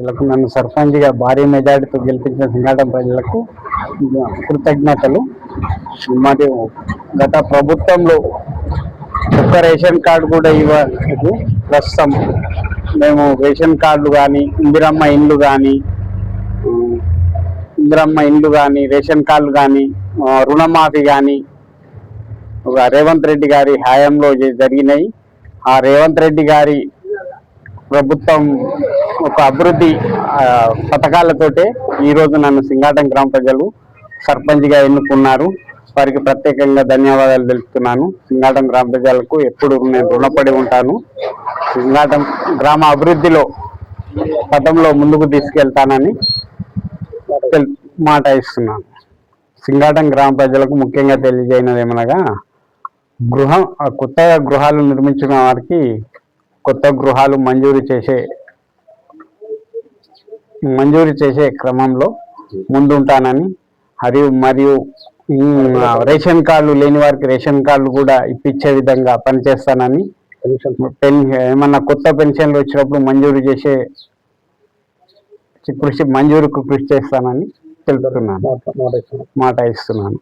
ప్రజలకు నన్ను సర్పంచ్గా భారీ మెజార్టీతో గెలిపించిన సింగాటం ప్రజలకు కృతజ్ఞతలు. మరియు గత ప్రభుత్వంలో ఒక్క రేషన్ కార్డు కూడా ఇవ్వలేదు. ప్రస్తుతం మేము రేషన్ కార్డులు కానీ ఇందిరమ్మ ఇండ్లు కానీ ఇందిరమ్మ ఇండ్లు కానీ రేషన్ కార్డులు కానీ రుణమాఫీ కానీ ఒక రేవంత్ రెడ్డి గారి హయాంలో జరిగినాయి. ఆ రేవంత్ రెడ్డి గారి ప్రభుత్వం ఒక అభివృద్ధి పథకాలతోటే ఈరోజు నన్ను సింగాటం గ్రామ ప్రజలు సర్పంచ్గా ఎన్నుకున్నారు. వారికి ప్రత్యేకంగా ధన్యవాదాలు తెలుపుతున్నాను. సింగాటం గ్రామ ప్రజలకు ఎప్పుడు నేను రుణపడి ఉంటాను. సింగాటం గ్రామ అభివృద్ధిలో పథంలో ముందుకు తీసుకెళ్తానని మాట ఇస్తున్నాను. సింగాటం గ్రామ ప్రజలకు ముఖ్యంగా తెలియజేయనది ఏమనగా గృహం ఆ కొత్తగా గృహాలు నిర్మించిన వారికి కొత్త గృహాలు మంజూరు చేసే మంజూరు చేసే క్రమంలో ముందుంటానని. మరియు మరియు రేషన్ కార్డులు లేని వారికి రేషన్ కార్డులు కూడా ఇప్పించే విధంగా పనిచేస్తానని. పెన్ ఏమన్నా కొత్త పెన్షన్లు వచ్చినప్పుడు మంజూరు చేసే కృషి మంజూరుకు కృషి చేస్తానని తెలుపుతున్నాను. మాట ఇస్తున్నాను.